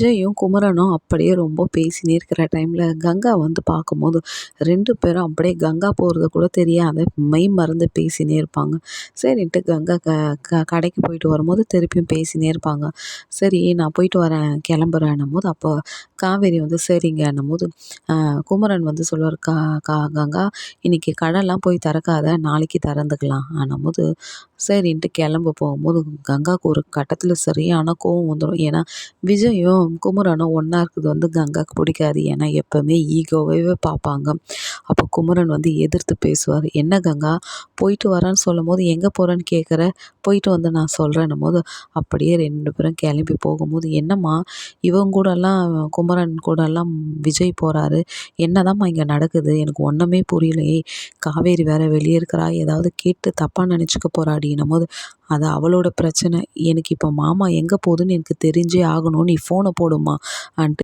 விஜயும் குமரனும் அப்படியே ரொம்ப பேசினே இருக்கிற டைமில் கங்கா வந்து பார்க்கும்போது ரெண்டு பேரும் அப்படியே கங்கா போகிறது கூட தெரியாத மெய் மறந்து பேசினே இருப்பாங்க. சரின்ட்டு கங்கா க க கடைக்கு போயிட்டு வரும்போது திருப்பியும் பேசினே இருப்பாங்க. சரி நான் போயிட்டு வரேன் கிளம்புறேன்னும் போது அப்போ காவேரி வந்து சரிங்கன்னும் போது குமரன் வந்து சொல்லுவார் கா கா கங்கா இன்றைக்கி கடைலாம் போய் திறக்காத நாளைக்கு திறந்துக்கலாம். ஆனும் போது சரின்ட்டு கிளம்ப போகும்போது கங்காவுக்கு ஒரு கட்டத்தில் சரியான கோவம் வந்துடும் ஏன்னா விஜயும் குமரனும் ஒன்றா இருக்கிறது வந்து கங்காவுக்கு பிடிக்காது. ஏன்னா எப்போவுமே ஈகோவே பார்ப்பாங்க. அப்போ குமரன் வந்து எதிர்த்து பேசுவார். என்ன கங்கா போயிட்டு வரேன்னு சொல்லும் போது எங்கே போகிறேன்னு கேட்குற போயிட்டு வந்து நான் சொல்கிறேன்னும் போது அப்படியே ரெண்டு பேரும் கிளம்பி போகும்போது என்னம்மா இவங்க கூடலாம் குமரன் கூடலாம் விஜய் போகிறாரு என்னதாம்மா இங்கே நடக்குது? எனக்கு ஒன்றுமே புரியலையே காவேரி வேற வெளியே இருக்கிறா. ஏதாவது கேட்டு தப்பாக நினச்சிக்க போகிறாடின்னும் போது அது அவளோட பிரச்சனை. எனக்கு இப்போ மாமா எங்கே போகுதுன்னு எனக்கு தெரிஞ்சே ஆகணும். நீ ஃபோனை పోడమ్మా అంటే